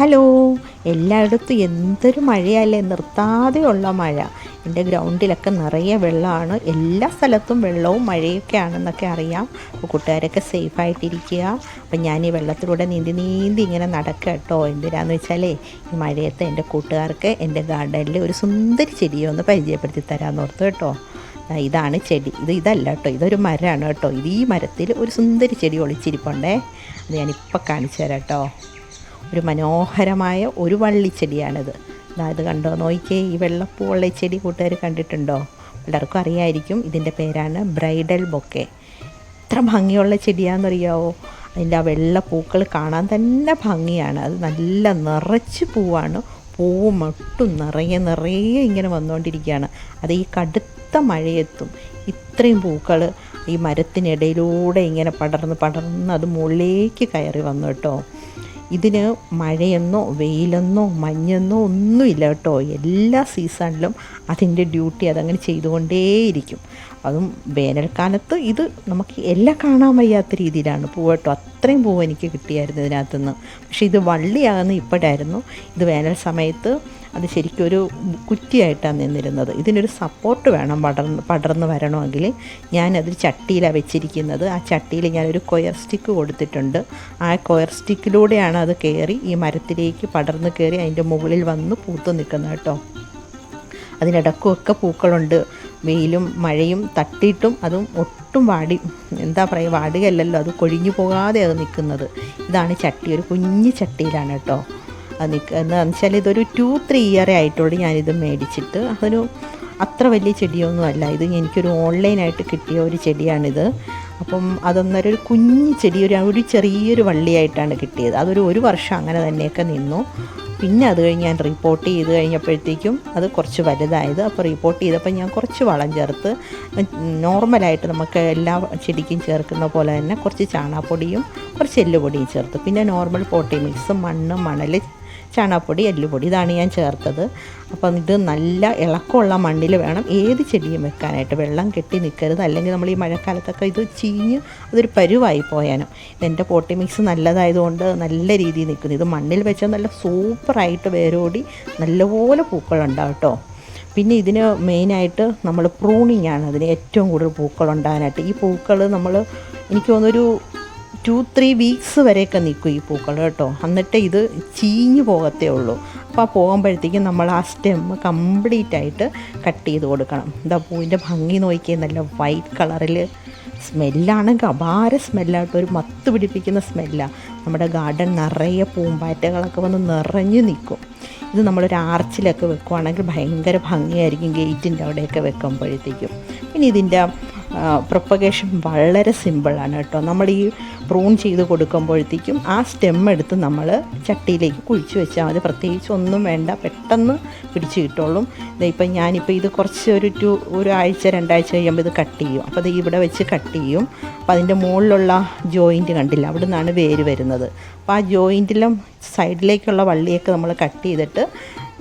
Hello. എല്ലായിടത്തും എന്തൊരു മഴയല്ലേ? നിർത്താതെയുള്ള മഴ. എന്റെ ഗ്രൗണ്ടിലൊക്കെ നിറയെ വെള്ളമാണ്. എല്ലാ സ്ഥലത്തും വെള്ളവും മഴയൊക്കെ ആണെന്നൊക്കെ അറിയാം. അപ്പോൾ കൂട്ടുകാരൊക്കെ സേഫായിട്ടിരിക്കുക. അപ്പം ഞാൻ ഈ വെള്ളത്തിലൂടെ നീന്തി നീന്തി ഇങ്ങനെ നടക്കുക കേട്ടോ. എന്തിനാന്ന് വെച്ചാലേ ഈ മഴയത്ത് എന്റെ കൂട്ടുകാർക്ക് എന്റെ ഗാർഡനിൽ ഒരു സുന്ദരി ചെടിയെ ഒന്ന് പരിചയപ്പെടുത്തി തരാമെന്ന് ഓർത്ത് കേട്ടോ. ഇതാണ് ചെടി. ഇത് ഇതല്ല കേട്ടോ. ഇതൊരു മരമാണ് കേട്ടോ. ഇത് ഈ മരത്തിൽ ഒരു സുന്ദരി ചെടി ഒളിച്ചിരിപ്പുണ്ടേ. അത് ഞാനിപ്പോൾ കാണിച്ചു തരാം കേട്ടോ. ഒരു മനോഹരമായ ഒരു വള്ളിച്ചെടിയാണിത്. അതായത് കണ്ടോ? നോക്കിയേ ഈ വെള്ളപ്പൂ വള്ളിച്ചെടി കൂട്ടുകാർ കണ്ടിട്ടുണ്ടോ? പലർക്കും അറിയായിരിക്കും ഇതിന്റെ പേരാണ് ബ്രൈഡൽ ബൊക്കെ. എത്ര ഭംഗിയുള്ള ചെടിയാണെന്നറിയാവോ? അതിന്റെ ആ വെള്ള പൂക്കൾ കാണാൻ തന്നെ ഭംഗിയാണ്. അത് നല്ല നിറച്ച് പൂവാണ്. പൂവ് മട്ടും നിറയെ നിറയെ ഇങ്ങനെ വന്നുകൊണ്ടിരിക്കുകയാണ് അത് ഈ കടുത്ത മഴയെത്തും ഇത്രയും പൂക്കൾ ഈ മരത്തിനിടയിലൂടെ ഇങ്ങനെ പടർന്ന് പടർന്ന് അത് മുകളിലേക്ക് കയറി വന്നു കേട്ടോ. ഇതിന് മഴയെന്നോ വെയിലെന്നോ മഞ്ഞെന്നോ ഒന്നുമില്ല കേട്ടോ. എല്ലാ സീസണിലും അതിന്റെ ഡ്യൂട്ടി അതങ്ങനെ ചെയ്തുകൊണ്ടേയിരിക്കും. അതും വേനൽക്കാലത്ത് ഇത് നമുക്ക് എല്ലാം കാണാൻ വയ്യാത്ത രീതിയിലാണ്. പൂവട്ടോ അത്രയും പൂവ് എനിക്ക് കിട്ടിയായിരുന്നു ഇതിനകത്തുനിന്ന്. പക്ഷേ ഇത് വള്ളിയാകുന്ന ഇപ്പോഴായിരുന്നു. ഇത് വേനൽ സമയത്ത് അത് ശരിക്കും ഒരു കുറ്റിയായിട്ടാണ് നിന്നിരുന്നത്. ഇതിനൊരു സപ്പോർട്ട് വേണം പടർന്ന് പടർന്ന് വരണമെങ്കിൽ. ഞാനത് ചട്ടിയിലാണ് വെച്ചിരിക്കുന്നത്. ആ ചട്ടിയിൽ ഞാനൊരു കൊയർ സ്റ്റിക്ക് കൊടുത്തിട്ടുണ്ട്. ആ കൊയർ സ്റ്റിക്കിലൂടെയാണ് അത് കയറി ഈ മരത്തിലേക്ക് പടർന്ന് കയറി അതിന്റെ മുകളിൽ വന്ന് പൂത്ത് നിൽക്കുന്നത് കേട്ടോ. അതിനിടക്കുമൊക്കെ പൂക്കളുണ്ട്. വെയിലും മഴയും തട്ടിയിട്ടും അതും ഒട്ടും വാടി എന്താ പറയുക വാടുകയല്ലല്ലോ. അത് കൊഴിഞ്ഞു പോകാതെ അത് നിൽക്കുന്നത്. ഇതാണ് ചട്ടി. ഒരു കുഞ്ഞു ചട്ടിയിലാണ് കേട്ടോ. അത് നിൽക്കുക എന്താണെന്ന് വെച്ചാൽ ഇതൊരു ടു ത്രീ ഇയറേ ആയിട്ടുള്ളൂ ഞാനിത് മേടിച്ചിട്ട്. അതൊരു അത്ര വലിയ ചെടിയൊന്നും അല്ല. ഇത് എനിക്കൊരു ഓൺലൈനായിട്ട് കിട്ടിയ ഒരു ചെടിയാണിത്. അപ്പം അതൊന്നര ഒരു കുഞ്ഞു ചെടി ഒരു ഒരു ചെറിയൊരു വള്ളിയായിട്ടാണ് കിട്ടിയത്. അതൊരു ഒരു വർഷം അങ്ങനെ തന്നെയൊക്കെ നിന്നു. പിന്നെ അത് കഴിഞ്ഞ് ഞാൻ റിപ്പോർട്ട് ചെയ്ത് കഴിഞ്ഞപ്പോഴത്തേക്കും അത് കുറച്ച് വലുതായത്. അപ്പോൾ റിപ്പോർട്ട് ചെയ്തപ്പോൾ ഞാൻ കുറച്ച് വളം ചേർത്ത് നോർമലായിട്ട് നമുക്ക് എല്ലാ ചെടിക്കും ചേർക്കുന്ന പോലെ തന്നെ കുറച്ച് ചാണകപ്പൊടിയും കുറച്ച് എല്ലുപൊടിയും ചേർത്ത്. പിന്നെ നോർമൽ പോട്ടി മിക്സ് മണ്ണ് മണൽ ചാണകപ്പൊടി എല്ലുപൊടി ഇതാണ് ഞാൻ ചേർത്തത്. അപ്പം ഇത് നല്ല ഇളക്കമുള്ള മണ്ണിൽ വേണം ഏത് ചെടിയും വെക്കാനായിട്ട്. വെള്ളം കെട്ടി നിൽക്കരുത് അല്ലെങ്കിൽ നമ്മൾ ഈ മഴക്കാലത്തൊക്കെ ഇത് ചീഞ്ഞ് അതൊരു പരുവായി പോയാനും. എന്റെ പോട്ടി മിക്സ് നല്ലതായതുകൊണ്ട് നല്ല രീതിയിൽ നിൽക്കുന്നു. ഇത് മണ്ണിൽ വെച്ചാൽ നല്ല സൂപ്പറായിട്ട് വേരോടി നല്ലപോലെ പൂക്കളുണ്ടാവും കേട്ടോ. പിന്നെ ഇതിന് മെയിനായിട്ട് നമ്മൾ പ്രൂണിങ് ആണ് അതിന് ഏറ്റവും കൂടുതൽ പൂക്കൾ ഉണ്ടാകാനായിട്ട്. ഈ പൂക്കൾ നമ്മൾ എനിക്ക് തോന്നുന്നൊരു ടു ത്രീ വീക്സ് വരെയൊക്കെ നിൽക്കും ഈ പൂക്കൾ കേട്ടോ. എന്നിട്ട് ഇത് ചീഞ്ഞു പോകത്തേ ഉള്ളൂ. അപ്പോൾ പോകുമ്പോഴത്തേക്കും നമ്മൾ ആ സ്റ്റെം കംപ്ലീറ്റ് ആയിട്ട് കട്ട് ചെയ്ത് കൊടുക്കണം. എന്താ പൂവിന്റെ ഭംഗി നോക്കിയേ നല്ല വൈറ്റ് കളറിൽ സ്മെല്ലാണെങ്കിൽ അപാര സ്മെല്ലായിട്ട് ഒരു മത്ത് പിടിപ്പിക്കുന്ന സ്മെല്ലാണ് നമ്മുടെ ഗാർഡൻ നിറയെ പൂമ്പാറ്റകളൊക്കെ വന്ന് നിറഞ്ഞു നിൽക്കും. ഇത് നമ്മളൊരു ആർച്ചിലൊക്കെ വെക്കുവാണെങ്കിൽ ഭയങ്കര ഭംഗിയായിരിക്കും ഗേറ്റിന്റെ അവിടെയൊക്കെ വെക്കുമ്പോഴത്തേക്കും. പിന്നെ ഇതിന്റെ പ്രൊപ്പഗേഷൻ വളരെ സിമ്പിളാണ് കേട്ടോ. നമ്മൾ ഈ പ്രൂൺ ചെയ്ത് കൊടുക്കുമ്പോഴത്തേക്കും ആ സ്റ്റെം എടുത്ത് നമ്മൾ ചട്ടിയിലേക്ക് കുഴിച്ച് വെച്ചാൽ മതി. പ്രത്യേകിച്ച് ഒന്നും വേണ്ട പെട്ടെന്ന് പിടിച്ച് കിട്ടുള്ളൂ. ഇപ്പം ഞാനിപ്പോൾ ഇത് കുറച്ച് ഒരു ടു ഒരാഴ്ച രണ്ടാഴ്ച കഴിയുമ്പോൾ ഇത് കട്ട് ചെയ്യും. അപ്പോൾ അത് ഇവിടെ വെച്ച് കട്ട് ചെയ്യും. അപ്പോൾ അതിന്റെ മുകളിലുള്ള ജോയിന്റ് കണ്ടില്ല അവിടെ നിന്നാണ് വേര് വരുന്നത്. അപ്പോൾ ആ ജോയിന്റിലും സൈഡിലേക്കുള്ള വള്ളിയൊക്കെ നമ്മൾ കട്ട് ചെയ്തിട്ട്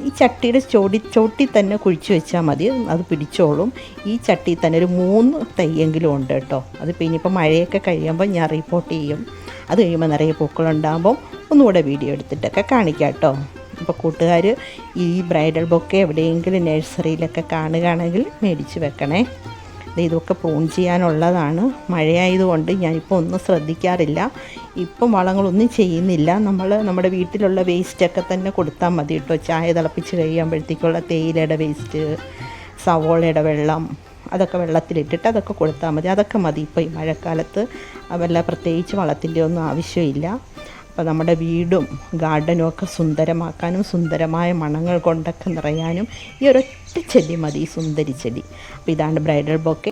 ഈ ചട്ടിയുടെ ചോടി ചോട്ടി തന്നെ കുഴിച്ച് വെച്ചാൽ മതി. അത് പിടിച്ചോളും. ഈ ചട്ടി തന്നെ ഒരു മൂന്ന് തയ്യെങ്കിലും ഉണ്ട് കേട്ടോ. അതിപ്പോൾ ഇനിയിപ്പോൾ മഴയൊക്കെ കഴിയുമ്പോൾ ഞാൻ റിപ്പോർട്ട് ചെയ്യും. അത് കഴിയുമ്പോൾ നിറയെ പൂക്കളുണ്ടാകുമ്പോൾ ഒന്നുകൂടെ വീഡിയോ എടുത്തിട്ടൊക്കെ കാണിക്കാം കേട്ടോ. അപ്പോൾ കൂട്ടുകാർ ഈ ബ്രൈഡൽ ബൊക്കെ എവിടെയെങ്കിലും നഴ്സറിയിലൊക്കെ കാണുകയാണെങ്കിൽ മേടിച്ച് വെക്കണേ. ഇതൊക്കെ പ്രൂൺ ചെയ്യാനുള്ളതാണ്. മഴയായതുകൊണ്ട് ഞാനിപ്പോൾ ഒന്നും ശ്രദ്ധിക്കാറില്ല. ഇപ്പം വളങ്ങളൊന്നും ചെയ്യുന്നില്ല. നമ്മൾ നമ്മുടെ വീട്ടിലുള്ള വേസ്റ്റൊക്കെ തന്നെ കൊടുത്താൽ മതി കേട്ടോ. ചായ തിളപ്പിച്ച് കഴിയുമ്പോഴത്തേക്കുള്ള തേയിലയുടെ വേസ്റ്റ് സവോളയുടെ വെള്ളം അതൊക്കെ വെള്ളത്തിലിട്ടിട്ട് അതൊക്കെ കൊടുത്താൽ മതി. അതൊക്കെ മതി ഇപ്പോൾ ഈ മഴക്കാലത്ത്. വല്ല പ്രത്യേകിച്ച് വളത്തിന്റെ ഒന്നും ആവശ്യമില്ല. അപ്പോൾ നമ്മുടെ വീടും ഗാർഡനും ഒക്കെ സുന്ദരമാക്കാനും സുന്ദരമായ മണങ്ങൾ കൊണ്ടൊക്കെ നിറയാനും ഈ ഒരൊറ്റ ചെടി മതി ഈ സുന്ദരി ചെടി. അപ്പോൾ ഇതാണ് ബ്രൈഡൽ ബൊക്കെ.